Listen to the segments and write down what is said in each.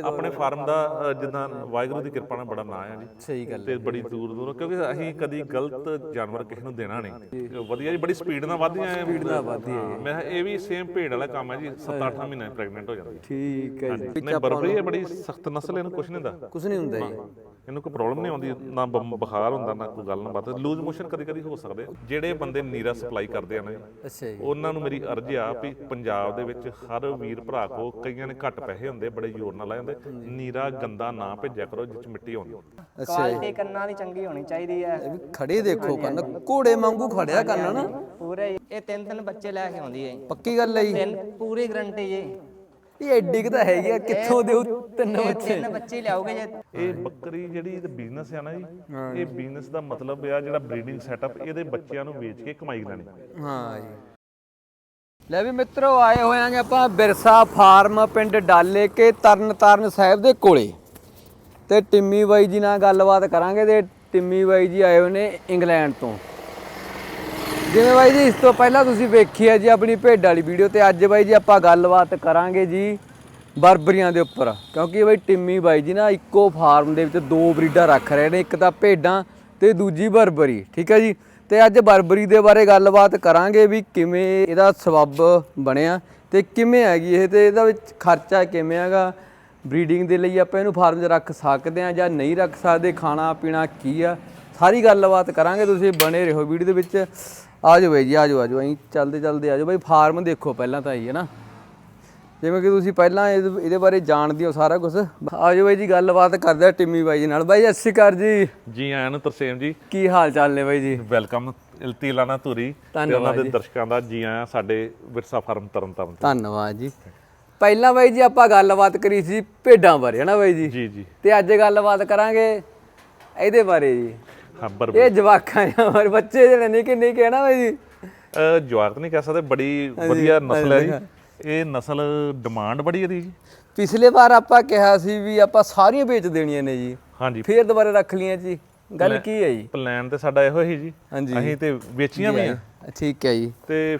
ਆਪਣੇ ਫਾਰਮ ਦਾ ਅ, ਜਿੱਦਾਂ ਵਾਹਿਗੁਰੂ ਦੀ ਕਿਰਪਾ ਨਾਲ ਬੜਾ ਨਾਂ ਆ ਜੀ। ਸਹੀ ਗੱਲ ਤੇ ਬੜੀ ਦੂਰ ਦੂਰ ਕਿਉਂਕਿ ਅਸੀਂ ਕਦੀ ਗਲਤ ਜਾਨਵਰ ਕਿਸੇ ਨੂੰ ਦੇਣਾ ਨਹੀਂ। ਵਧੀਆ ਜੀ ਬੜੀ ਸਪੀਡ ਨਾਲ ਵੱਧਦੀਆਂ ਸਪੀਡ ਨਾਲ ਵੱਧਦੀ ਹੈ ਮੈਂ ਕਿਹਾ ਇਹ ਵੀ ਸੇਮ ਭੇਡ ਵਾਲਾ ਕੰਮ ਹੈ ਜੀ 7-8 ਮਹੀਨੇ ਪ੍ਰੈਗਨੈਂਟ ਹੋ ਜਾਂਦੀ। ਹੈ ਠੀਕ ਹੈ ਜੀ। ਨਹੀਂ ਬਰਬਰੀ ਇਹ ਬੜੀ ਸਖਤ ਨਸਲ ਇਹਨੂੰ ਕੁਝ ਨਹੀਂ ਹੁੰਦਾ। ਕੁਝ ਨਹੀਂ ਹੁੰਦਾ ਜੀ। ਇਹਨੂੰ ਕੋਈ ਪ੍ਰੋਬਲਮ ਨਹੀਂ ਆਉਂਦੀ ਨਾ ਬ- ਬੁਖਾਰ ਹੁੰਦਾ ਨਾ ਕੋਈ ਗੱਲ ਨਾ ਬਾਤ। ਲੂਜ਼ ਮੋਸ਼ਨ ਕਦੀ ਕਦੀ ਹੋ ਸਕਦੇ ਆ। ਜਿਹੜੇ ਬੰਦੇ ਨੀਰਾ ਸਪਲਾਈ ਕਰਦੇ ਆ ਨਾ ਜੀ, ਅੱਛਾ ਜੀ। ਉਹਨਾਂ ਨੂੰ ਮੇਰੀ ਅਰਜ਼ ਆ ਵੀ ਪੰਜਾਬ ਦੇ ਵਿੱਚ ਹਰ ਵੀਰ ਭਰਾ ਕੋ ਕਈਆਂ ਨੇ ਘੱਟ ਪੈਸੇ ਹੁੰਦੇ ਬੜੇ ਜ਼ੋਰ ਨਾਲ ਲਾਏ ਹੁੰਦੇ। ਨੀਰਾ ਗੰਦਾ ਨਾ ਭੇਜਿਆ ਕਰੋ ਜਿਸ 'ਚ ਮਿੱਟੀ ਹੋਣੀ ਕੁਆਲਿਟੀ ਕੰਨਾਂ ਦੀ ਚੰਗੀ ਹੋਣੀ ਚਾਹੀਦੀ ਹੈ ਇਹ ਵੀ ਖੜੇ ਦੇਖੋ ਕੰਨ ਘੋੜੇ ਵਾਂਗੂ ਖੜਿਆ ਕੰਨ ਨਾ। ਪੂਰੇ ਇਹ ਤਿੰਨ ਤਿੰਨ ਬੱਚੇ ਲੈ ਕੇ ਆਉਂਦੀ ਹੈ ਪੱਕੀ ਗੱਲ ਹੈ ਜੀ। ਤਿੰਨ ਪੂਰੀ ਗਰੰਟੀ ਜੀ। ਇਹ ਐਡੀ ਕੁ ਤਾਂ ਹੈਗੀ ਆ ਕਿੱਥੋਂ ਦੇਉ ਤਿੰਨ ਇਹ ਬੱਚੇ? ਤਿੰਨ ਬੱਚੇ ਲਿਆਓਗੇ ਜੇ। ਇਹ ਬੱਕਰੀ ਜਿਹੜੀ ਬਿਜ਼ਨਸ ਆ ਨਾ ਜੀ ਇਹ ਬਿਜ਼ਨਸ ਦਾ ਮਤਲਬ ਆ ਜਿਹੜਾ ਬਰੀਡਿੰਗ ਸੈਟਅਪ ਇਹਦੇ ਬੱਚਿਆਂ ਨੂੰ ਵੇਚ ਕੇ ਕਮਾਈ ਲੈਣੀ ਹਾਂ ਜੀ। ਲੈ ਵੀ ਮਿੱਤਰੋ ਆਏ ਹੋਏ ਆਂਗੇ ਆਪਾਂ ਬਿਰਸਾ ਫਾਰਮ ਪਿੰਡ ਡਾਲੇ ਕੇ ਤਰਨ ਤਾਰਨ ਸਾਹਿਬ ਦੇ ਕੋਲੇ। ਤੇ ਟਿੰਮੀ ਬਾਈ ਜੀ ਨਾਲ ਗੱਲਬਾਤ ਕਰਾਂਗੇ ਤੇ ਟਿੰਮੀ ਬਾਈ ਜੀ ਆਏ ਹੋਏ ਨੇ ਇੰਗਲੈਂਡ ਤੋਂ। ਜਿਵੇਂ ਬਾਈ ਜੀ, ਇਸ ਤੋਂ ਪਹਿਲਾਂ ਤੁਸੀਂ ਵੇਖੀ ਹੈ ਜੀ ਆਪਣੀ ਭੇਡ ਵਾਲੀ ਵੀਡੀਓ ਤੇ ਅੱਜ ਬਾਈ ਜੀ ਆਪਾਂ ਗੱਲਬਾਤ ਕਰਾਂਗੇ ਜੀ ਬਰਬਰੀਆਂ ਦੇ ਉੱਪਰ। ਕਿਉਂਕਿ ਬਾਈ ਟਿੰਮੀ ਬਾਈ ਜੀ ਨਾ ਇੱਕੋ ਫਾਰਮ ਦੇ ਵਿੱਚ ਦੋ ਬਰੀਡਾਂ ਰੱਖ ਰਹੇ ਨੇ, ਇੱਕ ਤਾਂ ਭੇਡਾਂ ਤੇ ਦੂਜੀ ਬਰਬਰੀ, ਠੀਕ ਹੈ ਜੀ? ਤੇ ਅੱਜ ਬਰਬਰੀ ਦੇ ਬਾਰੇ ਗੱਲਬਾਤ ਕਰਾਂਗੇ ਵੀ ਕਿਵੇਂ ਇਹਦਾ ਸਬੱਬ ਬਣਿਆ ਤੇ ਕਿਵੇਂ ਹੈਗੀ ਇਹ ਤੇ ਇਹਦਾ ਵਿੱਚ ਖਰਚਾ ਕਿਵੇਂ ਹੈਗਾ। ਬਰੀਡਿੰਗ ਦੇ ਲਈ ਆਪਾਂ ਇਹਨੂੰ ਫਾਰਮ 'ਚ ਰੱਖ ਸਕਦੇ ਆ ਜਾਂ ਨਹੀਂ ਰੱਖ ਸਕਦੇ ਖਾਣਾ ਪੀਣਾ ਕੀ ਆ, ਸਾਰੀ ਗੱਲਬਾਤ ਕਰਾਂਗੇ ਤੁਸੀਂ ਬਣੇ ਰਹੋ ਵੀਡੀਓ ਦੇ ਵਿੱਚ। ਆ ਜਾਓ ਬਾਈ ਜੀ ਆ ਜਾਓ ਆ ਜਾਓ ਅਸੀਂ ਚੱਲਦੇ ਚੱਲਦੇ ਆ ਜਾਓ ਬਾਈ ਫਾਰਮ ਦੇਖੋ ਪਹਿਲਾਂ ਤਾਂ ਹੀ ਹੈ ਨਾ। ਜਿਵੇਂ ਕਿ ਤੁਸੀਂ ਪਹਿਲਾਂ ਇਹਦੇ ਇਹਦੇ ਬਾਰੇ ਜਾਣਦੇ ਹੋ ਸਾਰਾ ਕੁਝ ਆ ਜਾਓ ਬਾਈ ਜੀ ਗੱਲਬਾਤ ਕਰਦੇ ਆ ਟਿੰਮੀ ਬਾਈ ਜੀ ਨਾਲ। ਬਾਈ ਸਤਿ ਸ਼੍ਰੀ ਅਕਾਲ ਜੀ। ਜੀ ਆਇਆਂ ਨੂੰ ਤਰਸੇਮ ਜੀ। ਕੀ ਹਾਲ ਚਾਲ ਨੇ ਬਾਈ ਜੀ? ਵੈਲਕਮ ਇਲਤੀਲਾਨਾ ਧੂਰੀ। ਤੇ ਉਹਨਾਂ ਦੇ ਦਰਸ਼ਕਾਂ ਦਾ ਜੀ ਆਇਆਂ ਸਾਡੇ ਵਿਰਸਾ ਫਾਰਮ ਤਰਨਤਾਰਨ। ਧੰਨਵਾਦ ਜੀ। ਪਹਿਲਾਂ ਬਾਈ ਜੀ ਆਪਾਂ ਗੱਲਬਾਤ ਕਰੀ ਸੀ ਭੇਡਾਂ ਬਾਰੇ ਹੈ ਨਾ ਬਾਈ ਜੀ? ਜੀ ਜੀ। ਤੇ ਅੱਜ ਗੱਲਬਾਤ ਕਰਾਂਗੇ ਇਹਦੇ ਬਾਰੇ ਜੀ। ਹਾਂ ਬਰ ਇਹ ਜਵਾਕਾਂ ਜਾਂ ਬੱਚੇ ਜਿਹੜੇ ਨਿੱਕੇ ਨਿੱਕੇ ਹੈ ਨਾ ਬਾਈ। ਜੀ ਜਵਾਕ ਨਹੀਂ ਕਹਿ ਸਕਦੇ ਬੜੀ ਵਧੀਆ ਨਸਲ ਹੈ ਜੀ। ਇਹ ਨਸਲ ਡਿਮਾਂਡ ਬੜੀ ਇਹਦੀ ਜੀ। ਪਿਛਲੇ ਵਾਰ ਆਪਾਂ ਕਿਹਾ ਸੀ ਵੀ ਆਪਾਂ ਸਾਰੀਆਂ ਵੇਚ ਦੇਣੀਆਂ ਨੇ ਜੀ। ਹਾਂਜੀ। ਫੇਰ ਦੁਬਾਰਾ ਰੱਖ ਲਈਆਂ ਜੀ। ਗੱਲ ਕੀ ਹੈ ਜੀ? ਪਲਾਨ ਤੇ ਸਾਡਾ ਇਹੋ ਹੀ ਜੀ। ਹਾਂਜੀ। ਅਸੀਂ ਤੇ ਵੇਚੀਆਂ ਵੀ ਆ। ਠੀਕ ਹੈ ਜੀ। ਤੇ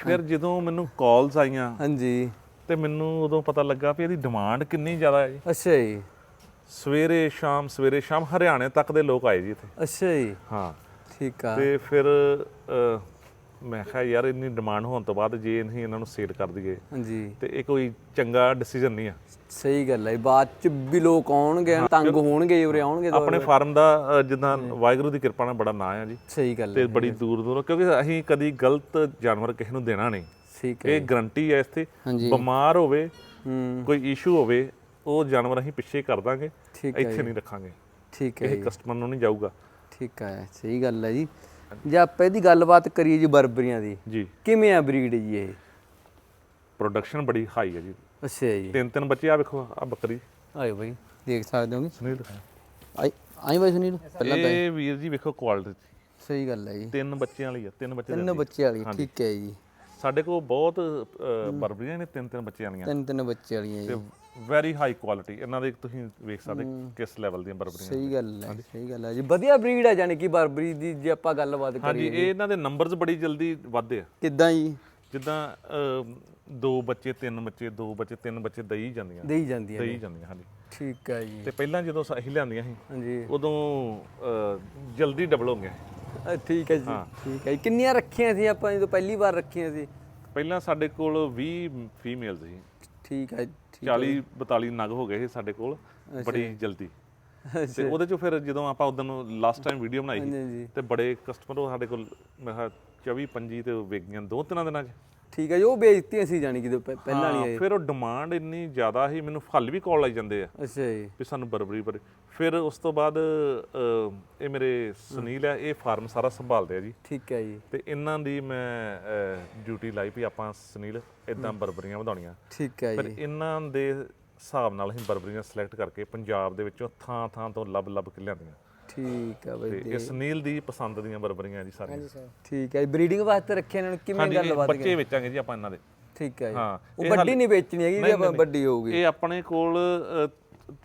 ਫਿਰ ਜਦੋਂ ਮੈਨੂੰ ਕਾਲਸ ਆਈਆਂ ਹਾਂਜੀ। ਤੇ ਮੈਨੂੰ ਉਦੋਂ ਪਤਾ ਲੱਗਾ ਵੀ ਇਹਦੀ ਡਿਮਾਂਡ ਕਿੰਨੀ ਜ਼ਿਆਦਾ ਹੈ ਜੀ। ਅੱਛਾ ਜੀ। ਸਵੇਰੇ ਸ਼ਾਮ ਸਵੇਰੇ ਸ਼ਾਮ ਹਰਿਆਣੇ ਤੱਕ ਦੇ ਲੋਕ ਆਏ ਜੀ ਇੱਥੇ। ਅੱਛਾ ਜੀ। ਹਾਂ। ਠੀਕ ਆ। ਤੇ ਫਿਰ ਮੈਂ ਕਿਹਾ ਯਾਰ ਇੰਨੀ ਡਿਮਾਂਡ ਹੋਣ ਤੋਂ ਬਾਅਦ ਜੇ ਅਸੀਂ ਇਹਨਾਂ ਨੂੰ ਸੇਲ ਕਰ ਦਈਏ ਹਾਂਜੀ। ਤੇ ਇਹ ਕੋਈ ਚੰਗਾ ਡਿਸੀਜਨ ਨਹੀਂ ਆ। ਸਹੀ ਗੱਲ ਹੈ ਬਾਅਦ ਚ ਵੀ ਲੋਕ ਆਉਣਗੇ ਤੰਗ ਹੋਣਗੇ ਉਰੇ ਆਉਣਗੇ ਤਾਂ ਆਪਣੇ ਫਾਰਮ ਦਾ ਅ, ਜਿੱਦਾਂ ਵਾਹਿਗੁਰੂ ਦੀ ਕਿਰਪਾ ਨਾਲ ਬੜਾ ਨਾਂ ਆ ਜੀ। ਸਹੀ ਗੱਲ ਤੇ ਬੜੀ ਦੂਰ ਦੂਰ ਕਿਉਂਕਿ ਅਸੀਂ ਕਦੀ ਗਲਤ ਜਾਨਵਰ ਕਿਸੇ ਨੂੰ ਦੇਣਾ ਨਹੀਂ। ਠੀਕ ਹੈ ਇਹ ਗਰੰਟੀ ਹੈ ਇੱਥੇ। ਹਾਂਜੀ। ਬਿਮਾਰ ਹੋਵੇ ਹੂੰ। ਕੋਈ ਇਸ਼ੂ ਹੋਵੇ ਉਹ ਜਾਨਵਰ ਅਸੀਂ ਪਿੱਛੇ ਕਰ ਦਾਂਗੇ ਹੈ ਇੱਥੇ ਨਹੀਂ ਰੱਖਾਂਗੇ। ਠੀਕ ਹੈ ਇਹ ਕਸਟਮਰ ਨੂੰ ਨਹੀਂ ਜਾਊਗਾ। ਠੀਕ ਹੈ ਸਹੀ ਗੱਲ ਹੈ ਜੀ। ਜੇ ਆਪਾਂ ਇਹਦੀ ਗੱਲਬਾਤ ਕਰੀਏ ਜੀ ਬਰਬਰੀਆਂ ਦੀ ਜੀ। ਕਿਵੇਂ ਆ ਬਰੀਡ ਜੀ ਇਹ? ਪ੍ਰੋਡਕਸ਼ਨ ਬੜੀ ਹਾਈ ਹੈ ਜੀ। ਅੱਛਾ ਜੀ। ਤਿੰਨ ਤਿੰਨ ਬੱਚੇ ਆ ਵੇਖੋ ਆ ਬੱਕਰੀ। ਆਇਓ ਬਾਈ ਦੇਖ ਸਕਦੇ ਹੋਗੇ? ਸੁਨੀਲ ਆਈ ਆਈ ਬਾਈ ਸੁਨੀਲ। ਪਹਿਲਾਂ ਤਾਂ ਇਹ ਵੀਰ ਜੀ ਵੇਖੋ ਕੁਆਲਿਟੀ ਸਹੀ ਗੱਲ ਹੈ ਜੀ। ਤਿੰਨ ਬੱਚਿਆਂ ਵਾਲੀ ਆ ਤਿੰਨ ਬੱਚੇ ਤਿੰਨ। ਬੱਚੇ ਵਾਲੀ ਠੀਕ ਹੈ ਜੀ। ਸਾਡੇ ਕੋਲ ਬਹੁਤ ਬਰਬਰੀਆਂ ਨੇ ਤਿੰਨ ਤਿੰਨ ਬੱਚਿਆਂ ਵਾਲੀਆਂ। ਤਿੰਨ ਤਿੰਨ ਬੱਚੇ ਵਾਲੀਆਂ ਜੀ। ਵੈਰੀ ਹਾਈ ਕੁਆਲਿਟੀ ਇਹਨਾਂ ਦੇ ਤੁਸੀਂ ਵੇਖ ਸਕਦੇ ਕਿਸ ਲੈਵਲ ਦੀਆਂ ਬਰਬਰੀਆਂ ਸਹੀ ਗੱਲ ਹੈ ਸਹੀ ਗੱਲ ਹੈ ਜੀ। ਵਧੀਆ ਬਰੀਡ ਹੈ ਯਾਨੀ ਕਿ ਬਰਬਰੀ ਦੀ ਜੇ ਆਪਾਂ ਗੱਲਬਾਤ ਹਾਂਜੀ ਕਰੀਏ। ਇਹ ਇਹਨਾਂ ਦੇ ਨੰਬਰਸ ਬੜੀ ਜਲਦੀ ਵੱਧਦੇ ਆ। ਕਿੱਦਾਂ ਜੀ? ਜਿੱਦਾਂ ਦੋ ਬੱਚੇ ਤਿੰਨ ਬੱਚੇ ਦੋ ਬੱਚੇ ਤਿੰਨ ਬੱਚੇ ਦਈ ਜਾਂਦੀਆਂ। ਦੇਈ ਜਾਂਦੀ ਹੈ ਦਈ ਜਾਂਦੀਆਂ ਹਾਂਜੀ। ਠੀਕ ਹੈ ਜੀ। ਤੇ ਪਹਿਲਾਂ ਜਦੋਂ ਅਸੀਂ ਲਿਆਂਦੀਆਂ ਸੀ ਹਾਂਜੀ। ਉਦੋਂ ਜਲਦੀ ਡਬਲ ਹੋ ਗਿਆ ਅ, ਠੀਕ ਹੈ ਜੀ ਠੀਕ ਹੈ ਜੀ। ਕਿੰਨੀਆਂ ਰੱਖੀਆਂ ਸੀ ਆਪਾਂ ਜਦੋਂ ਪਹਿਲੀ ਵਾਰ ਰੱਖੀਆਂ ਸੀ? ਪਹਿਲਾਂ ਸਾਡੇ ਕੋਲ 20 ਫੀਮੇਲ ਸੀ। ਠੀਕ ਹੈ ਠੀਕ 40 42 ਨਗ ਹੋ ਗਏ ਸੀ ਸਾਡੇ ਕੋਲ ਬੜੀ ਜਲਦੀ। ਤੇ ਉਹਦੇ ਚੋਂ ਫਿਰ ਜਦੋਂ ਆਪਾਂ ਉਦੋਂ ਲਾਸਟ ਟਾਈਮ ਵੀਡੀਓ ਬਣਾਈ ਸੀ, ਤੇ ਬੜੇ ਕਸਟਮਰ ਉਹ ਸਾਡੇ ਕੋਲ ਮੈਂ ਕਿਹਾ 24 25 ਤੇ ਵਿਕ ਗਈਆਂ ਦੋ ਤਿੰਨਾਂ ਦਿਨਾਂ 'ਚ। ਠੀਕ ਹੈ ਜੀ ਉਹ ਵੇਚਤੀਆਂ ਸੀ ਜਾਨੀ ਕਿ ਪਹਿਲਾਂ ਵਾਲੀ ਹਾਂ, ਫਿਰ ਉਹ ਡਿਮਾਂਡ ਇੰਨੀ ਜ਼ਿਆਦਾ ਸੀ ਮੈਨੂੰ ਹੱਲ ਵੀ ਕਾਲ ਆਈ ਜਾਂਦੇ ਆ। ਅੱਛਾ ਜੀ। ਵੀ ਸਾਨੂੰ ਬਰਬਰੀ ਪਰ ਫਿਰ ਉਸ ਤੋਂ ਬਾਅਦ ਇਹ ਮੇਰੇ ਸੁਨੀਲ ਹੈ ਇਹ ਫਾਰਮ ਸਾਰਾ ਸੰਭਾਲਦੇ ਆ ਜੀ। ਠੀਕ ਹੈ ਜੀ। ਤੇ ਇਹਨਾਂ ਦੀ ਮੈਂ ਡਿਊਟੀ ਲਾਈ ਵੀ ਆਪਾਂ ਸੁਨੀਲ ਇਦਾਂ ਬਰਬਰੀਆਂ ਵਧਾਉਣੀਆਂ। ਠੀਕ ਹੈ ਜੀ। ਇਹਨਾਂ ਦੇ ਹਿਸਾਬ ਨਾਲ ਅਸੀਂ ਬਰਬਰੀਆਂ ਸਿਲੈਕਟ ਕਰਕੇ ਪੰਜਾਬ ਦੇ ਵਿੱਚੋਂ ਥਾਂ ਥਾਂ ਤੋਂ ਲੱਭ ਲੱਭ ਕੇ ਲਿਆਂਦੀਆਂ ਠੀਕ ਹੈ ਤੇ ਬਈ ਇਹ ਸੁਨੀਲ ਦੀ ਪਸੰਦ ਦੀਆਂ ਬਰਬਰੀਆਂ ਜੀ ਸਾਰੀਆਂ। ਠੀਕ ਹੈ ਬਰੀਡਿੰਗ ਵਾਸਤੇ ਰੱਖਿਆ ਇਹਨਾਂ ਨੂੰ ਕਿਵੇਂ ਹਾਂਜੀ ਇਹ ਗੱਲਬਾਤ ਬੱਚੇ ਵੇਚਾਂਗੇ ਜੀ ਆਪਾਂ ਇਹਨਾਂ ਦੇ। ਠੀਕ ਹੈ ਜੀ। ਹਾਂ ਉਹ ਇਹ ਵੱਡੀ ਹਾਲੇ- ਨਹੀਂ ਵੇਚਣੀ ਹੈਗੀ ਨਹੀਂ, ਜੇ ਆਪਾਂ ਨਹੀਂ, ਵੱਡੀ ਹੋਊਗੀ। ਇਹ ਆਪਣੇ ਕੋਲ ਅ,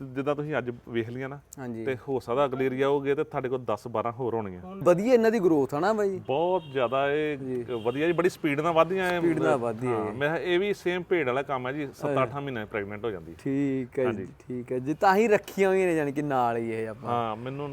ਜਿੱਦਾਂ ਤੁਸੀਂ ਅੱਜ ਵੇਖ ਲਿਆ ਨਾ ਹਾਂਜੀ। ਤੇ ਹੋ ਸਕਦਾ ਅਗਲੇ ਏਰੀਆ ਹੋਗੇ ਤੇ ਤੁਹਾਡੇ ਕੋਲ 10 12 ਹੋਰ ਹੋਣਗੀਆਂ। ਵਧੀਆ ਇਹਨਾਂ ਦੀ ਗਰੋਥ ਆ ਨਾ ਬਾਈ। ਬਹੁਤ ਜ਼ਿਆਦਾ ਇਹ ਵਧੀਆ ਜੀ ਬੜੀ ਸਪੀਡ ਨਾਲ ਵੱਧਦੀਆਂ ਇਹ Speed ਨਾਲ ਵੱਧਦੀ ਹੈ ਮੈਂ ਕਿਹਾ ਇਹ ਵੀ ਸੇਮ ਭੇਡ ਵਾਲਾ ਕੰਮ ਹੈ ਜੀ 7-8 ਮਹੀਨੇ ਪ੍ਰੈਗਨੈਂਟ ਹੋ ਜਾਂਦੀ ਠੀਕ ਹੈ ਜੀ ਠੀਕ ਹੈ ਜੀ ਤਾਂ ਹੀ ਰੱਖੀਆਂ ਹੋਈਆਂ ਨੇ ਜਾਨੀ ਕਿ ਨਾਲ ਹੀ ਇਹ ਆਪਾਂ। ਹਾਂ ਮੈਨੂੰ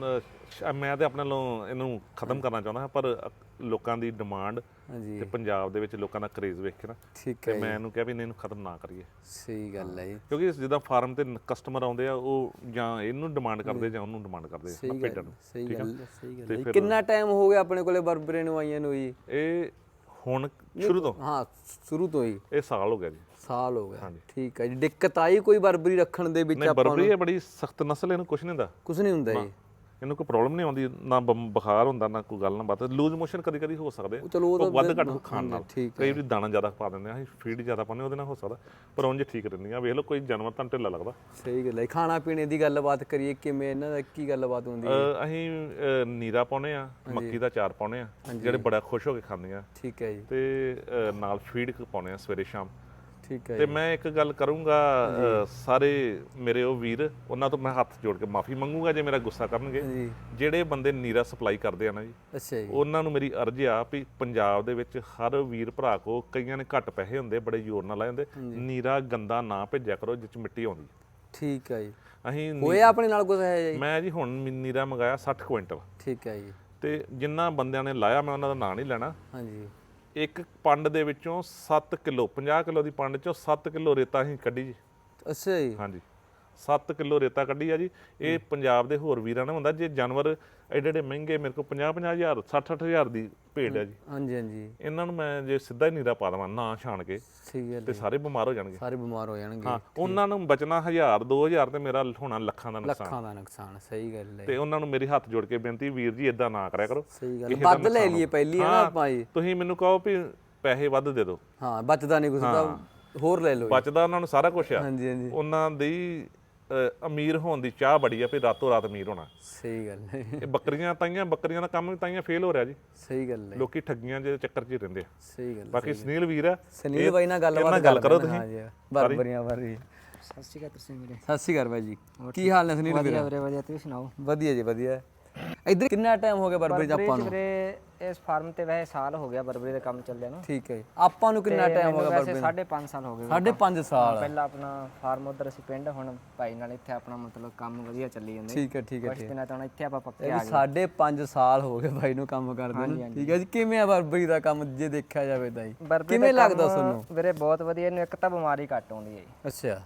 ਮੈਂ ਤੇ ਆਪਣੇ ਵੱਲੋਂ ਇਹਨੂੰ ਖਤਮ ਕਰਨਾ ਚਾਹੁੰਦਾ ਹਾਂ ਪਰ ਲੋਕਾਂ ਦੀ ਡਿਮਾਂਡ ਹਾਂਜੀ। ਤੇ ਪੰਜਾਬ ਦੇ ਵਿੱਚ ਲੋਕਾਂ ਦਾ ਕਰੇਜ਼ ਵੇਖ ਕੇ ਨਾ ਠੀਕ ਤੇ ਹੈ ਮੈਂ ਇਹਨੂੰ ਕਿਹਾ ਵੀ ਇਹਨੂੰ ਖਤਮ ਨਾ ਕਰੀਏ। ਸਹੀ ਗੱਲ ਹੈ ਜੀ। ਕਿਉਂਕਿ ਜਿੱਦਾਂ ਫਾਰਮ ਤੇ ਕਸਟਮਰ ਆਉਂਦੇ ਆ ਉਹ ਜਾਂ ਇਹਨੂੰ ਡਿਮਾਂਡ ਕਰਦੇ ਜਾਂ। ਉਹਨੂੰ ਡਿਮਾਂਡ ਕਰਦੇ ਆ ਸਹੀ ਗੱਲ ਨੂੰ ਸਹੀ ਗੱਲ ਹੈ, ਸਹੀ ਗੱਲ ਤੇ ਹੈ ਜੀ। ਫਿਰ- ਕਿੰਨਾ ਟਾਈਮ ਹੋ ਗਿਆ ਆਪਣੇ ਕੋਲੇ ਬਰਬਰੇ ਨੂੰ ਆਈਆਂ ਨੂੰ ਜੀ? ਇਹ ਹੁਣ ਸ਼ੁਰੂ ਤੋਂ? ਹਾਂ ਸ਼ੁਰੂ ਤੋਂ ਹੀ। ਇਹ ਸਾਲ ਹੋ ਗਿਆ ਜੀ। ਸਾਲ ਹੋ ਗਿਆ। ਠੀਕ ਹੈ ਜੀ। ਦਿੱਕਤ ਆਈ ਕੋਈ ਬਰਬਰੀ ਰੱਖਣ ਦੇ ਵਿੱਚ ਨਹੀਂ ਬਰਬਰੀ ਇਹ ਬੜੀ ਸਖਤ ਨਸਲ ਇਹਨੂੰ ਕੁਝ ਨਹੀਂ ਹੁੰਦਾ। ਕੁਝ ਨਹੀਂ ਹੁੰਦਾ ਜੀ। ਇਹਨੂੰ ਕੋਈ ਪ੍ਰੋਬਲਮ ਨਹੀਂ ਆਉਂਦੀ ਨਾ ਬੰ- ਬੁਖਾਰ ਹੁੰਦਾ ਨਾ ਕੋਈ ਗੱਲ ਨਾ ਬਾਤ। ਲੂਜ਼ ਮੋਸ਼ਨ ਕਦੀ ਕਦੀ ਹੋ ਸਕਦੇ ਆ। ਚਲੋ ਉਹ ਵੱਧ ਘੱਟ ਖਾਣ ਨਾਲ। ਠੀਕ ਕਈ ਵਾਰੀ ਦਾਣਾ ਜ਼ਿਆਦਾ ਪਾ ਦਿੰਦੇ ਆ ਅਸੀਂ ਫੀਡ ਜ਼ਿਆਦਾ ਪਾਉਂਦੇ ਉਹਦੇ ਨਾਲ ਹੋ ਸਕਦਾ। ਪਰ ਉਂਝ ਠੀਕ ਰਹਿੰਦੀਆਂ ਵੇਖ ਲਓ ਕੋਈ ਜਾਨਵਰ ਤਾਂ ਢਿੱਲਾ ਲੱਗਦਾ। ਸਹੀ ਗੱਲ ਹੈ। ਖਾਣਾ ਪੀਣੇ ਦੀ ਗੱਲਬਾਤ ਕਰੀਏ ਕਿਵੇਂ ਇਹਨਾਂ ਦਾ ਕੀ ਗੱਲਬਾਤ ਹੁੰਦੀ ਹੈ? ਅਸੀਂ ਨੀਰਾ ਪਾਉਨੇ ਆ ਮੱਕੀ ਦਾ ਚਾਰ ਪਾਉਨੇ ਆ ਜਿਹੜੇ ਬੜਾ ਖੁਸ਼ ਹੋ ਕੇ ਖਾਂਦੀਆਂ। ਠੀਕ ਹੈ ਜੀ। ਤੇ ਨਾਲ ਫੀਡ ਪਾਉਨੇ ਆ ਸਵੇਰੇ ਸ਼ਾਮ। ਠੀਕ ਹੈ ਤੇ ਮੈਂ ਇੱਕ ਗੱਲ ਕਰੂੰਗਾ ਸਾਰੇ ਮੇਰੇ ਉਹ ਵੀਰ ਉਹਨਾਂ ਤੋਂ ਮੈਂ ਹੱਥ ਜੋੜ ਕੇ ਮਾਫੀ ਮੰਗੂੰਗਾ ਜੇ ਮੇਰਾ ਗੁੱਸਾ ਕਰਨਗੇ। ਜਿਹੜੇ ਬੰਦੇ ਨੀਰਾ ਸਪਲਾਈ ਕਰਦੇ ਆ ਨਾ ਜੀ ਅੱਛਾ ਜੀ। ਉਹਨਾਂ ਨੂੰ ਮੇਰੀ ਅਰਜ਼ ਆ ਵੀ ਪੰਜਾਬ ਦੇ ਵਿੱਚ ਹਰ ਵੀਰ ਭਰਾ ਕੋ ਕਈਆਂ ਨੇ ਘੱਟ ਪੈਸੇ ਹੁੰਦੇ ਬੜੇ ਜ਼ੋਰ ਨਾਲ ਲਾਏ ਹੁੰਦੇ। ਨੀਰਾ ਗੰਦਾ ਨਾ ਭੇਜਿਆ ਕਰੋ ਜਿਸ ਮਿੱਟੀ ਆਉਂਦੀ ਠੀਕ ਹੈ ਜੀ। ਅਸੀਂ ਹੋਇਆ ਆਪਣੇ ਨਾਲ ਕੁਝ ਹੈ ਜੀ? ਮੈਂ ਜੀ ਹੁਣ ਨੀਰਾ ਮੰਗਾਇਆ 60 ਕੁਇੰਟਲ। ਠੀਕ ਹੈ ਜੀ। ਤੇ ਜਿੰਨਾ ਬੰਦਿਆਂ ਨੇ ਲਾਇਆ ਮੈਂ ਉਹਨਾਂ ਦਾ ਨਾਂ ਨਹੀਂ ਲੈਣਾ। ਹਾਂਜੀ। ਇੱਕ ਪੰਡ ਦੇ ਵਿੱਚੋਂ 7 ਕਿਲੋ 50 ਕਿਲੋ ਦੀ ਪੰਡ ਚੋਂ 7 ਕਿਲੋ ਰੇਤਾ ਅਸੀਂ ਕੱਢੀ ਜੀ। ਅੱਛਾ ਜੀ। ਹਾਂਜੀ। 7 ਕਿਲੋ ਰੇਤਾ ਕੱਢੀ ਆ ਜੀ। ਇਹ ਪੰਜਾਬ ਦੇ ਹੋਰ ਵੀਰਾਂ ਨੇ ਹੁੰਦਾ ਜੇ ਜਾਨਵਰ ਐਡੇ ਐਡੇ ਮਹਿੰਗੇ ਮੇਰੇ ਕੋਲ 50 50 ਹਜ਼ਾਰ 60 60 ਹਜ਼ਾਰ ਦੀ ਭੇਡ ਹੈ ਜੀ। ਹਾਂਜੀ ਹਾਂਜੀ। ਇਹਨਾਂ ਨੂੰ ਮੈਂ ਜੇ ਸਿੱਧਾ ਹੀ ਨੀਰਾ ਪਾ ਦੇਵਾਂ ਨਾ ਛਾਣ ਕੇ ਸਹੀ ਗੱਲ ਤੇ ਸਾਰੇ ਬਿਮਾਰ ਹੋ ਜਾਣਗੇ। ਸਾਰੇ ਬਿਮਾਰ ਹੋ ਜਾਣਗੇ। ਹਾਂ ਉਹਨਾਂ ਨੂੰ ਬਚਣਾ 1000 2000 ਤੇ ਮੇਰਾ ਹੋਣਾ ਲੱਖਾਂ ਦਾ ਨੁਕਸਾਨ। ਲੱਖਾਂ ਦਾ ਨੁਕਸਾਨ ਸਹੀ ਗੱਲ ਹੈ। ਤੇ ਉਹਨਾਂ ਨੂੰ ਮੇਰੀ ਹੱਥ ਜੋੜ ਕੇ ਬੇਨਤੀ ਵੀਰ ਜੀ ਇਦਾਂ ਨਾ ਕਰਿਆ ਕਰੋ। ਸਹੀ ਗੱਲ ਵੱਧ ਲੈ ਲਈਏ ਪਹਿਲੀ ਹੈ ਨਾ ਆਪਾਂ ਜੀ ਤੁਸੀਂ ਮੈਨੂੰ ਕਹੋ ਵੀ ਪੈਸੇ ਵੱਧ ਦੇ ਦਿਓ। ਹਾਂ ਬਚਦਾ ਨਹੀਂ ਕੁਝ ਤਾਂ ਹੋਰ ਲੈ ਲਓ। ਬਚਦਾ ਉਹਨਾਂ ਨੂੰ ਸਾਰਾ ਕੁਝ ਆ। ਹਾਂਜੀ ਹਾਂਜੀ। ਉਹਨਾਂ ਦੀ ਅਮੀਰ ਹੋਣ ਦੀ ਚਾਹ ਬੜੀ ਆ ਵੀ ਰਾਤੋਂ ਰਾਤ ਅਮੀਰ ਹੋਣਾ। ਸਹੀ ਗੱਲ ਹੈ। ਇਹ ਬੱਕਰੀਆਂ ਤਾਈਆਂ ਬੱਕਰੀਆਂ ਦਾ ਕੰਮ ਵੀ ਤਾਈਆਂ ਫੇਲ ਹੋ ਰਿਹਾ ਜੀ। ਸਹੀ ਗੱਲ ਹੈ। ਲੋਕੀ ਠੱਗੀਆਂ ਦੇ ਚੱਕਰ 'ਚ ਹੀ ਰਹਿੰਦੇ ਆ। ਸਹੀ ਗੱਲ ਬਾਕੀ ਸੁਨੀਲ ਵੀਰ ਆ ਸੁਨੀਲ ਇਹ- ਬਾਈ ਨਾਲ ਗੱਲਬਾਤ ਗੱਲ ਕਰੋ ਤੁਸੀਂ। ਹਾਂ ਜੀ ਬਰਬਰੀਆਂ ਬਾਰੇ ਸਤਿ ਸ਼੍ਰੀ ਅਕਾਲ ਤੁਸੀਂ ਮੇਰੇ ਸਤਿ ਸ਼੍ਰੀ ਅਕਾਲ ਬਾਈ ਜੀ। ਕੀ ਹਾਲ ਨੇ ਸੁਨੀਲ ਵੀਰ? ਵਧੀਆ ਵੀਰੇ ਵਧੀਆ। ਤੁਸੀਂ ਸੁਣਾਓ? ਵਧੀਆ ਜੀ ਵਧੀਆ। ਇੱਧਰ ਕਿੰਨਾ ਟਾਈਮ ਹੋ ਗਿਆ ਬਰਬਰੀ ਚ ਆਪਾਂ ਬਰਬਰੀ ਨੂੰ? ਵੀਰੇ ਇਸ ਫਾਰਮ ਤੇ ਵੈਸੇ ਸਾਲ ਹੋ ਗਿਆ ਬਰਬਰੀ ਦਾ ਕੰਮ ਚੱਲਦਿਆਂ ਨੂੰ। ਠੀਕ ਹੈ ਜੀ। ਆਪਾਂ ਨੂੰ ਕਿੰਨਾ ਟਾਈਮ ਹੋ ਗਿਆ ਵੈਸੇ ਬਰਬਰੀ 5.5 ਸਾਲ ਹੋ ਗਏ ਸਾਢੇ 5 ਸਾਲ। ਪਹਿਲਾਂ ਆਪਣਾ ਫਾਰਮ ਉਧਰ ਅਸੀਂ ਪਿੰਡ ਹੁਣ ਭਾਈ ਨਾਲ ਇੱਥੇ ਆਪਣਾ ਮਤਲਬ ਕੰਮ ਵਧੀਆ ਚੱਲੀ ਜਾਂਦਾ ਠੀਕ ਹੈ ਠੀਕ ਹੈ ਕੁਝ ਦਿਨਾਂ ਤੋਂ ਹੁਣ ਇੱਥੇ ਆਪਾਂ ਪੱਕੇ ਆ ਸਾਢੇ 5 ਸਾਲ ਹੋ ਗਏ ਬਾਈ ਨੂੰ ਕੰਮ ਕਰਦੇ ਨੂੰ। ਠੀਕ ਹੈ ਜੀ। ਕਿਵੇਂ ਆ ਬਰਬਰੀ ਦਾ ਕੰਮ ਜੇ ਦੇਖਿਆ ਜਾਵੇ ਤਾਂ ਜੀ? ਬਰਬਰੀ ਕਿਵੇਂ ਲੱਗਦਾ ਕੰਮ ਤੁਹਾਨੂੰ? ਵੀਰੇ ਬਹੁਤ ਵਧੀਆ ਇਹਨੂੰ ਇੱਕ ਤਾਂ ਬਿਮਾਰੀ ਘੱਟ ਆਉਂਦੀ ਹੈ ਜੀ। ਅੱਛਾ।